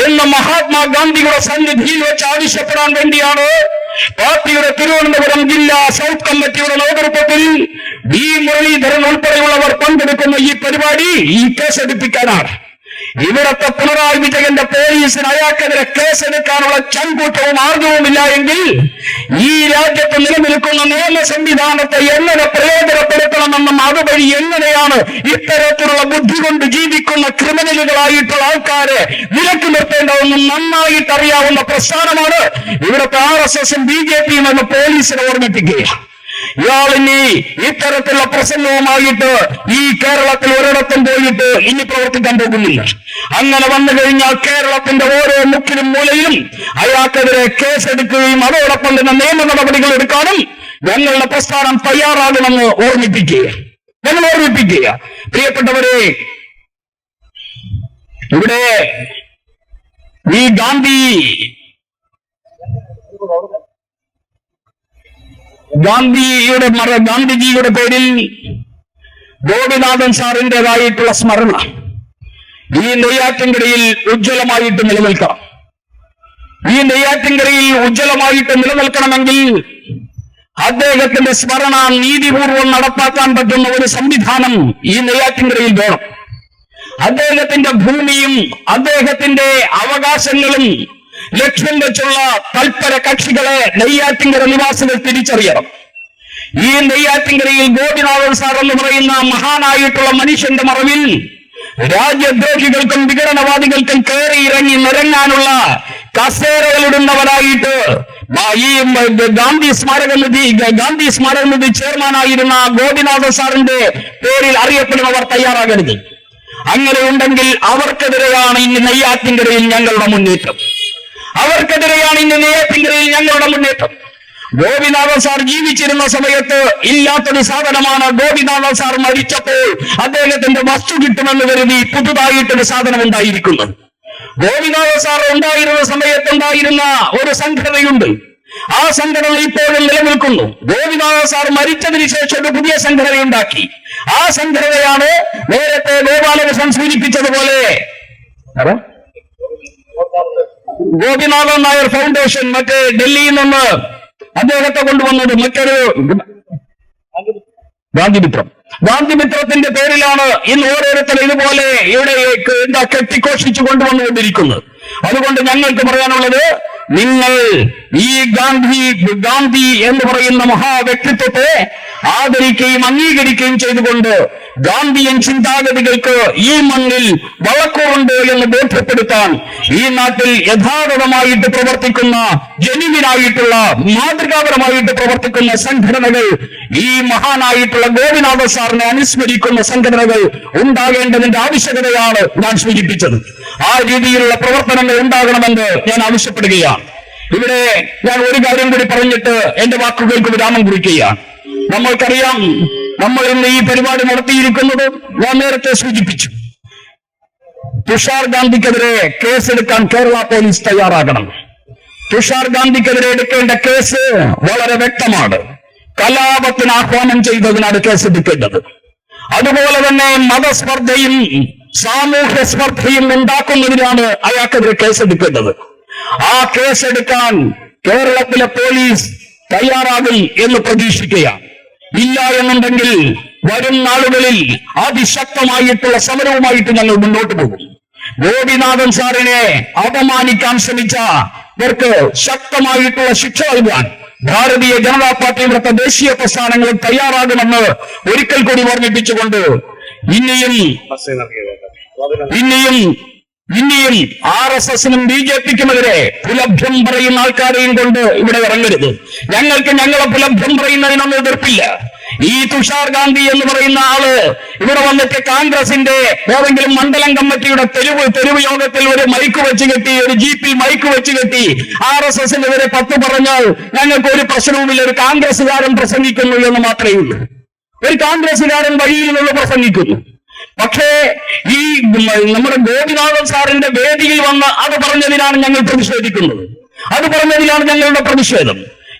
എന്ന് മഹാത്മാഗാന്ധിയുടെ സന്നിധിയിൽ വെച്ച് ആവശ്യപ്പെടാൻ വേണ്ടിയാണ് പാർട്ടിയുടെ തിരുവനന്തപുരം ജില്ലാ സൗത്ത് കമ്മിറ്റിയുടെ നേതൃത്വത്തിൽ ഡി മുരളീധരൻ ഉൾപ്പെടെയുള്ളവർ പങ്കെടുക്കുന്ന ഈ പരിപാടി ഈ കേസെടുപ്പിക്കാനാണ്. ഇവിടത്തെ പിണറായി വിജയന്റെ പോലീസിന് അയാൾക്കെതിരെ കേസെടുക്കാനുള്ള ചങ്കൂട്ടവും ആർജവുമില്ല എങ്കിൽ ഈ രാജ്യത്ത് നിലനിൽക്കുന്ന നിയമ സംവിധാനത്തെ എങ്ങനെ പ്രയോജനപ്പെടുത്തണമെന്നും അതുവഴി എങ്ങനെയാണ് ഇത്തരത്തിലുള്ള ബുദ്ധി കൊണ്ട് ജീവിക്കുന്ന ക്രിമിനലുകളായിട്ടുള്ള ആൾക്കാരെ വിലക്ക് നിർത്തേണ്ടതെന്നും നന്നായിട്ട് അറിയാവുന്ന പ്രസ്ഥാനമാണ് ഇവിടുത്തെ ആർ എസ് എസും ബി ജെ പിയും എന്ന് പോലീസിനെ ഇയാളിനി ഇത്തരത്തിലുള്ള പ്രസംഗവുമായിട്ട് ഈ കേരളത്തിൽ ഒരിടത്തും പോയിട്ട് ഇനി പ്രവർത്തിക്കാൻ പോകുന്നില്ല. അങ്ങനെ വന്നു കഴിഞ്ഞാൽ കേരളത്തിന്റെ ഓരോ മുക്കിലും മൂലയിലും അയാൾക്കെതിരെ കേസെടുക്കുകയും അതോടൊപ്പം തന്നെ നിയമ നടപടികൾ എടുക്കാനും ഞങ്ങളുടെ പ്രസ്ഥാനം തയ്യാറാകണമെന്ന് ഓർമ്മിപ്പിക്കുക. ഞങ്ങൾ ഓർമ്മിപ്പിക്കുക. പ്രിയപ്പെട്ടവരെ ഇവിടെ ഈ ഗാന്ധി ഗാന്ധിയുടെ ഗാന്ധിജിയുടെ പേരിൽ ഗോപിനാഥൻ സാറിന്റെതായിട്ടുള്ള സ്മരണ ഈ നെയ്യാറ്റിൻകരയിൽ ഉജ്ജ്വലമായിട്ട് നിലനിൽക്കണം. ഈ നെയ്യാറ്റിൻകരയിൽ ഉജ്ജ്വലമായിട്ട് നിലനിൽക്കണമെങ്കിൽ അദ്ദേഹത്തിന്റെ സ്മരണ നീതിപൂർവം നടപ്പാക്കാൻ പറ്റുന്ന ഒരു സംവിധാനം ഈ നെയ്യാറ്റിൻകരയിൽ വേണം. അദ്ദേഹത്തിന്റെ ഭൂമിയും അദ്ദേഹത്തിന്റെ അവകാശങ്ങളും ലക്ഷ്യം വെച്ചുള്ള തൽപര കക്ഷികളെ നെയ്യാറ്റിങ്കര നിവാസികൾ തിരിച്ചറിയണം. ഈ നെയ്യാറ്റിങ്കരയിൽ ഗോപിനാഥൻ സാർ എന്ന് പറയുന്ന മഹാനായിട്ടുള്ള മനുഷ്യന്റെ മറവിൽ രാജ്യദ്രോഹികൾക്കും വിഘടനവാദികൾക്കും കയറി ഇറങ്ങി നിരങ്ങാനുള്ള കസേരകളിടുന്നവരായിട്ട് ഈ ഗാന്ധി സ്മാരക നിധി ഗാന്ധി സ്മാരക നിധി ചെയർമാനായിരുന്ന ഗോപിനാഥ സാറിന്റെ പേരിൽ അറിയപ്പെടുന്നവർ തയ്യാറാകരുത്. അങ്ങനെ ഉണ്ടെങ്കിൽ അവർക്കെതിരെയാണ് ഇന്ന് നെയ്യാറ്റിൻകരയിൽ ഞങ്ങളുടെ മുന്നേറ്റം. അവർക്കെതിരെയാണ് ഇന്ന് നെയ്യാറ്റിൻകരയിൽ ഞങ്ങളുടെ മുന്നേറ്റം. ഗോപിനാഥ സാർ ജീവിച്ചിരുന്ന സമയത്ത് ഇല്ലാത്തൊരു സാധനമാണ് ഗോപിനാഥ സാർ മരിച്ചപ്പോൾ അദ്ദേഹത്തിന്റെ വസ്തു കിട്ടുമെന്ന് കരുതി പുതുതായിട്ടൊരു സാധനം ഉണ്ടായിരിക്കുന്നത്. ഗോപിനാഥ സാർ ഉണ്ടായിരുന്ന സമയത്ത് ഉണ്ടായിരുന്ന ഒരു സംഘടനയുണ്ട്. ആ സംഘടന ഇപ്പോഴും നിലനിൽക്കുന്നു. ഗോപിനാഥ സാർ മരിച്ചതിന് ശേഷം ഒരു പുതിയ സംഘടനയുണ്ടാക്കി. ആ സംഘടനയാണ് നേരത്തെ ഗോപാലകൃഷ്ണൻ സൂചിപ്പിച്ചതുപോലെ? ഗോപിനാഥൻ നായർ ഫൗണ്ടേഷൻ മറ്റേ ഡൽഹിയിൽ നിന്ന് അദ്ദേഹത്തെ കൊണ്ടുവന്നത് മറ്റൊരു ഗാന്ധിമിത്രം. ഗാന്ധിമിത്രത്തിന്റെ പേരിലാണ് ഇന്ന് ഓരോരുത്തർ ഇതുപോലെ ഇവിടെ എന്താ കെട്ടിഘോഷിച്ചു കൊണ്ടുവന്നുകൊണ്ടിരിക്കുന്നത്. അതുകൊണ്ട് ഞങ്ങൾക്ക് പറയാനുള്ളത് നിങ്ങൾ ഈ ഗാന്ധി ഗാന്ധി എന്ന് പറയുന്ന മഹാവ്യക്തിത്വത്തെ ആദരിക്കുകയും അംഗീകരിക്കുകയും ചെയ്തുകൊണ്ട് ഗാന്ധിയൻ ചിന്താഗതികൾക്ക് ഈ മണ്ണിൽ വളക്കുറുണ്ട് എന്ന് ബോധ്യപ്പെടുത്താൻ ഈ നാട്ടിൽ യഥാർത്ഥമായിട്ട് പ്രവർത്തിക്കുന്ന ജനുവിനായിട്ടുള്ള മാതൃകാപരമായിട്ട് പ്രവർത്തിക്കുന്ന സംഘടനകൾ ഈ മഹാനായിട്ടുള്ള ഗോപിനാഥ സാറിനെ അനുസ്മരിക്കുന്ന സംഘടനകൾ ഉണ്ടാകേണ്ടതിന്റെ ആവശ്യകതയാണ് ഞാൻ സൂചിപ്പിച്ചത്. ആ രീതിയിലുള്ള പ്രവർത്തനങ്ങൾ ഉണ്ടാകണമെന്ന് ഞാൻ ആവശ്യപ്പെടുകയാണ്. ഇവിടെ ഞാൻ ഒരു കാര്യം കൂടി പറഞ്ഞിട്ട് എന്റെ വാക്കുകൾക്ക് വിരാമം കുറിക്കുകയാണ്. നമ്മൾക്കറിയാം നമ്മൾ ഇന്ന് ഈ പരിപാടി നടത്തിയിരിക്കുന്നത് ഞാൻ നേരത്തെ സൂചിപ്പിച്ചു. തുഷാർ ഗാന്ധിക്കെതിരെ കേസെടുക്കാൻ കേരള പോലീസ് തയ്യാറാകണം. തുഷാർ ഗാന്ധിക്കെതിരെ എടുക്കേണ്ട കേസ് വളരെ വ്യക്തമാണ്. കലാപത്തിന് ആഹ്വാനം ചെയ്തതിനാണ് കേസ് എടുക്കേണ്ടത് അതുപോലെ തന്നെ മതസ്പർദ്ധയും സാമൂഹ്യ സ്പർദ്ധയും ഉണ്ടാക്കുന്നതിനാണ് അയാൾക്കെതിരെ കേസെടുക്കേണ്ടത്. ആ കേസെടുക്കാൻ കേരളത്തിലെ പോലീസ് തയ്യാറാകും എന്ന് പ്രതീക്ഷിക്കുകയാണ് ഇല്ല എന്നുണ്ടെങ്കിൽ വരും നാളുകളിൽ അതിശക്തമായിട്ടുള്ള സമരവുമായിട്ട് ഞങ്ങൾ മുന്നോട്ട് പോകും. ഗോപിനാഥൻ സാറിനെ അപമാനിക്കാൻ ശ്രമിച്ച ഇവർക്ക് ശക്തമായിട്ടുള്ള ശിക്ഷ നൽകാൻ ഭാരതീയ ജനതാ പാർട്ടി ഇവിടുത്തെ ദേശീയ പ്രസ്ഥാനങ്ങൾ തയ്യാറാകുമെന്ന് ഒരിക്കൽ കൂടി ഓർമ്മിപ്പിച്ചുകൊണ്ട് ഇനിയും ഇനിയും ഇനിയും ആർ എസ് എസിനും ബി ജെ പിക്കുമെതിരെ പുലഭ്യം പറയുന്ന ആൾക്കാരെയും കൊണ്ട് ഇവിടെ ഇറങ്ങരുത്. ഞങ്ങൾക്ക് ഞങ്ങളെ പുലഭ്യം പറയുന്നതിനൊന്നും എതിർപ്പില്ല. ഈ തുഷാർ ഗാന്ധി എന്ന് പറയുന്ന ആൾ ഇവിടെ വന്നിട്ട് കോൺഗ്രസിന്റെ ഏതെങ്കിലും മണ്ഡലം കമ്മിറ്റിയുടെ തെരുവ് തെരുവ് യോഗത്തിൽ ഒരു മൈക്ക് വെച്ച് കെട്ടി ഒരു ജീപ്പിൽ മൈക്ക് വെച്ച് കെട്ടി ആർ എസ് എസിനെതിരെ പത്ത് പറഞ്ഞാൽ ഞങ്ങൾക്ക് ഒരു പ്രശ്നവുമില്ല. ഒരു കോൺഗ്രസ്സുകാരൻ പ്രസംഗിക്കുന്നു എന്ന് മാത്രമേ ഉള്ളൂ. ഒരു കോൺഗ്രസ്സുകാരൻ വഴിയിൽ നിന്ന് പ്രസംഗിക്കുന്നു. പക്ഷേ ഈ നമ്മുടെ ഗോപിനാഥൻ സാറിന്റെ വേദിയിൽ വന്ന് അത് പറഞ്ഞതിനാണ് ഞങ്ങൾ പ്രതിഷേധിക്കുന്നത്. അത് പറഞ്ഞതിലാണ് ഞങ്ങളുടെ പ്രതിഷേധം.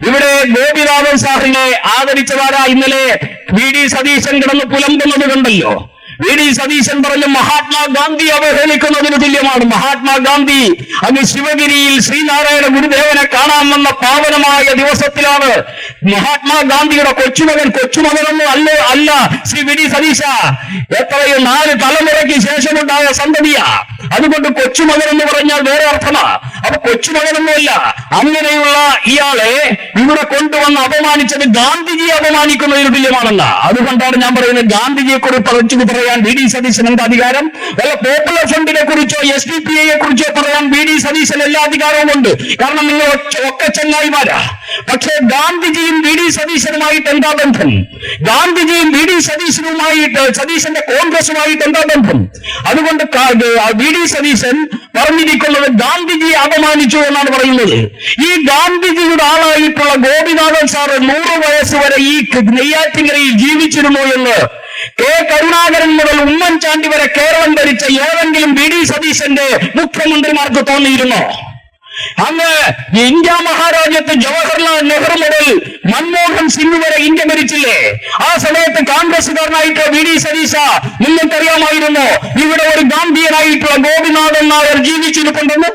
ഇവിടെ ഗോപിനാഥൻ സാറിനെ ആദരിച്ചതാരാ ഇന്നലെ വി ഡി സതീശൻ കിടന്ന് പുലമ്പുന്നത് കണ്ടല്ലോ. വി ഡി സതീശൻ പറഞ്ഞു മഹാത്മാഗാന്ധി അവഹേളിക്കുന്നതിന് തുല്യമാണ്. മഹാത്മാഗാന്ധി അങ്ങ് ശിവഗിരിയിൽ ശ്രീനാരായണ ഗുരുദേവനെ കാണാൻ വന്ന പാവനമായ ദിവസത്തിലാണ് മഹാത്മാഗാന്ധിയുടെ കൊച്ചുമകൻ കൊച്ചുമകനൊന്നും അല്ല അല്ല. ശ്രീ വി ഡി സതീശ എത്രയും നാല് തലമുറയ്ക്ക് ശേഷമുണ്ടായ സന്തതിയാ. അതുകൊണ്ട് കൊച്ചുമകൻ എന്ന് പറഞ്ഞാൽ വേറെ അർത്ഥമാ. അപ്പൊ കൊച്ചുമകനൊന്നുമല്ല അങ്ങനെയുള്ള ഇയാളെ ഇവിടെ കൊണ്ടുവന്ന് അപമാനിച്ചത് ഗാന്ധിജിയെ അപമാനിക്കുന്നതിന് തുല്യമാണെന്ന. അതുകൊണ്ടാണ് ഞാൻ പറയുന്നത് ഗാന്ധിജിയെ കുറിച്ച് പറഞ്ഞു പറയാൻ വി ഡി സതീശൻ എന്താ അധികാരം? വല്ല പോപ്പുലർ ഫ്രണ്ടിനെ കുറിച്ചോ എസ് ഡി പി ഐയെ കുറിച്ചോ പറയാൻ വി ഡി സതീശൻ എല്ലാ അധികാരവും ഉണ്ട്. കാരണം നിങ്ങൾ ഒക്കെ ചങ്ങായിമാരാ പക്ഷേ ഗാന്ധിജിയും വി ഡി സതീശനുമായിട്ട് എന്താ ബന്ധം? ഗാന്ധിജിയും വി ഡി സതീശനുമായിട്ട് സതീശന്റെ കോൺഗ്രസുമായിട്ട് എന്താ ബന്ധം? അതുകൊണ്ട് വി ഡി സതീശൻ പറഞ്ഞിരിക്കുന്നത് ഗാന്ധിജിയെ അപമാനിച്ചു എന്നാണ് പറയുന്നത്. ഈ ഗാന്ധിജിയുടെ ആളായിട്ടുള്ള ഗോപിനാഥൻ സാറ് നൂറ് വയസ്സ് വരെ ഈ നെയ്യാറ്റിങ്കരയിൽ ജീവിച്ചിരുന്നു എന്ന് കെ കരുണാകരൻ മുതൽ ഉമ്മൻചാണ്ടി വരെ കേരളം ഭരിച്ച ഏതെങ്കിലും ബി ഡി സതീശന്റെ മുഖ്യമന്ത്രിമാർക്ക് തോന്നിയിരുന്നോ? അന്ന് ഇന്ത്യ മഹാരാജ്യത്ത് ജവഹർലാൽ നെഹ്റു മുതൽ മൻമോഹൻ സിംഗ് വരെ ഇന്ത്യ ഭരിച്ചില്ലേ? ആ സമയത്ത് കോൺഗ്രസ്സുകാരനായിട്ട് വി ഡി സതീശ നിങ്ങൾക്കറിയാമായിരുന്നു? ഇവിടെ ഒരു ഗാന്ധിയനായിട്ടുള്ള ഗോപിനാഥൻ നായർ ജീവിച്ചിരിപ്പുണ്ടെന്ന്?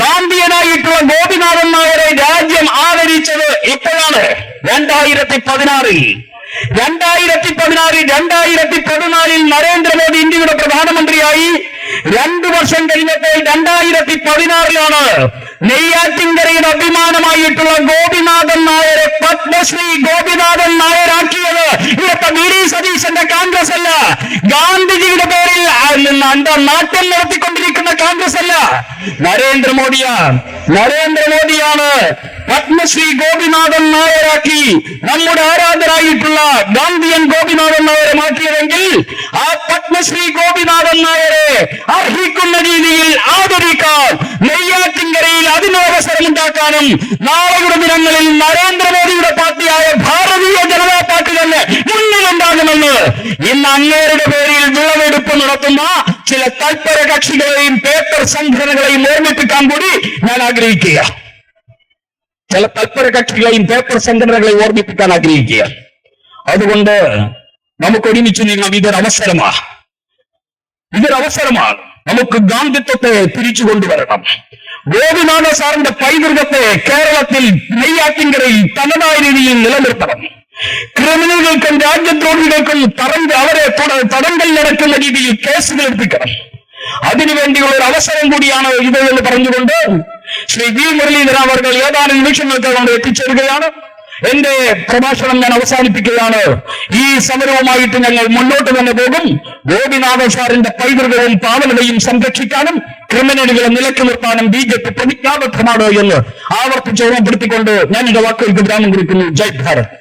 ഗാന്ധിയനായിട്ടുള്ള ഗോപിനാഥൻ നായരെ രാജ്യം ആദരിച്ചത് എപ്പോഴാണ് രണ്ടായിരത്തി പതിനാറിൽ. രണ്ടായിരത്തി പതിനാറിൽ രണ്ടായിരത്തി പതിനാലിൽ നരേന്ദ്രമോദി ഇന്ത്യയുടെ പ്രധാനമന്ത്രിയായി. രണ്ടു വർഷം കഴിഞ്ഞപ്പോൾ രണ്ടായിരത്തി പതിനാറിലാണ് നെയ്യാറ്റിൻകരയുടെ അഭിമാനമായിട്ടുള്ള ഗോപിനാഥൻ നായരെ പത്മശ്രീ ഗോപിനാഥൻ നായരാക്കിയത്. ഇവിടുത്തെ വി ഡി സതീശന്റെ കോൺഗ്രസ് അല്ല. ഗാന്ധിജിയുടെ പേരിൽ എന്താ നാട്യം നടത്തിക്കൊണ്ടിരിക്കുന്ന കോൺഗ്രസ് അല്ല. നരേന്ദ്രമോദിയാണ്. നരേന്ദ്രമോദിയാണ് പത്മശ്രീ ഗോപിനാഥൻ നായരാക്കി നമ്മുടെ ആരാധരായിട്ടുള്ള ഗാന്ധിയൻ ഗോപിനാഥൻ നായരെ മാറ്റിയതെങ്കിൽ ആ പത്മശ്രീ ഗോപിനാഥൻ നായരെ അർഹിക്കുന്ന രീതിയിൽ ആദരിക്കാൻ നെയ്യാറ്റിൻകരയിൽ അതിന് അവസരമുണ്ടാക്കാനും നാളെയുടെ ദിനങ്ങളിൽ നരേന്ദ്രമോദിയുടെ പാർട്ടിയായ ഭാരതീയ ജനതാ പാർട്ടി തന്നെ മുന്നിലുണ്ടാകുമെന്ന് ഇന്ന് അങ്ങേരുടെ പേരിൽ വിളവെടുപ്പ് നടത്തുന്ന ചില തൽപര കക്ഷികളെയും പേപ്പർ സംഘടനകളെയും ഓർമ്മിപ്പിക്കാൻ കൂടി ഞാൻ ആഗ്രഹിക്കുക ചില തൽപര കക്ഷികളെയും പേപ്പർ സംഘടനകളെയും ഓർമ്മിപ്പിക്കാൻ ആഗ്രഹിക്കുക. അതുകൊണ്ട് നമുക്ക് ഒരുമിച്ച് നീങ്ങാം. ഇതൊരു അവസരമാ ഇതൊരു അവസരമാണ്. നമുക്ക് ഗാന്ധിത്വത്തെ തിരിച്ചു കൊണ്ടുവരണം. ഗോപിനാഥ സാറിന്റെ പൈതൃകത്തെ കേരളത്തിൽ നെയ്യാറ്റിൻകരയിൽ തനതായ രീതിയിൽ നിലനിർത്തണം. ക്രിമിനലുകൾക്കും രാജ്യദ്രോഹികൾക്കും തടം അവരെ തൊട- തടങ്കൽ നടക്കുന്ന രീതിയിൽ കേസുകൾ എടുപ്പിക്കണം. അതിനുവേണ്ടിയുള്ള ഒരു അവസരം കൂടിയാണ് ഇത് എന്ന് പറഞ്ഞുകൊണ്ട് ശ്രീ വി മുരളീധരൻ അവർ ഏതാനും നിമിഷങ്ങൾക്ക് കൊണ്ട് എത്തിച്ചേരുകയാണ്. എന്റെ പ്രഭാഷണം ഞാൻ അവസാനിപ്പിക്കുകയാണ്. ഈ സമരവുമായിട്ട് ഞങ്ങൾ മുന്നോട്ട് തന്നെ പോകും. ഗോപിനാഥ സാറിന്റെ പൈതൃകവും പാവനതയും സംരക്ഷിക്കാനും ക്രിമിനലുകളെ നിലയ്ക്ക് നിർത്താനും ബി ജെ പി പ്രതിജ്ഞാബദ്ധമാണ് എന്ന് ആവർത്തിച്ച് ഓർമ്മപ്പെടുത്തിക്കൊണ്ട് ഞാൻ എന്റെ വാക്കുകൾക്ക് വിരാമം കുറിക്കുന്നു. ജയ് ഭാരത്.